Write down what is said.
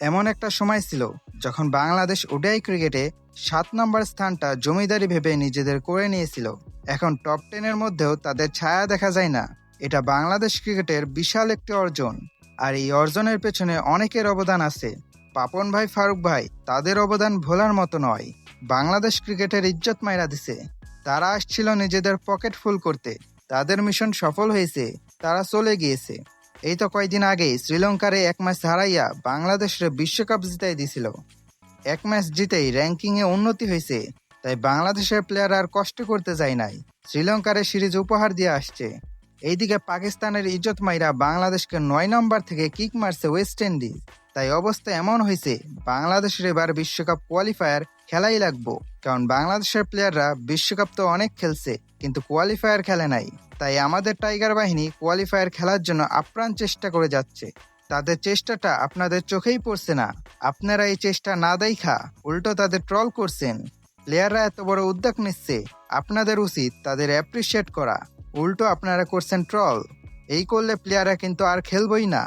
এমন একটা সময় ছিল যখন বাংলাদেশ ওডিআই ক্রিকেটে সাত নম্বর স্থানটা জমিদারি ভেবে নিজেদের করে নিয়েছিল। এখন টপ টেনের মধ্যেও তাদের ছায়া দেখা যায় না। এটা বাংলাদেশ ক্রিকেটের বিশাল একটি অর্জন। আর এই অর্জনের পেছনে অনেকের অবদান আছে। পাপন ভাই, ফারুক ভাই, তাদের অবদান ভোলার মতো নয়। বাংলাদেশ ক্রিকেটের ইজ্জত মাইরা দিছে। তারা আসছিল নিজেদের পকেট ফুল করতে। তাদের মিশন সফল হয়েছে। তারা চলে গিয়েছে। এই তো কয়েকদিন আগেই শ্রীলঙ্কারে এক ম্যাচ হারাইয়া বাংলাদেশের বিশ্বকাপ জিতাই দিছিল। এক ম্যাচ জিতেই র্যাঙ্কিংয়ে উন্নতি হয়েছে, তাই বাংলাদেশের প্লেয়ার আর কষ্ট করতে যায় নাই। শ্রীলঙ্কারে সিরিজ উপহার দিয়ে আসছে। এইদিকে পাকিস্তানের ইজ্জত মাইরা বাংলাদেশকে নয় নম্বর থেকে কিক মারছে ওয়েস্ট ইন্ডিজ তাই অবস্থা এমন হয়েছে, বাংলাদেশের এবার বিশ্বকাপ কোয়ালিফায়ার খেলাই লাগবো। কারণ বাংলাদেশের প্লেয়াররা বিশ্বকাপ তো অনেক খেলছে, কিন্তু কোয়ালিফায়ার খেলে নাই। তাই আমাদের টাইগার বাহিনী কোয়ালিফায়ার খেলার জন্য আপ্রাণ চেষ্টা করে যাচ্ছে। তাদের চেষ্টাটা আপনাদের চোখেই পড়ছে না। আপনারা এই চেষ্টা না দেখা উল্টো তাদের ট্রল করছেন। প্লেয়াররা এত বড় উদ্যোগ নিচ্ছে, আপনাদের উচিত তাদের অ্যাপ্রিসিয়েট করা। উল্টো আপনারা করছেন ট্রল এই করলে প্লেয়াররা কিন্তু আর খেলবই না।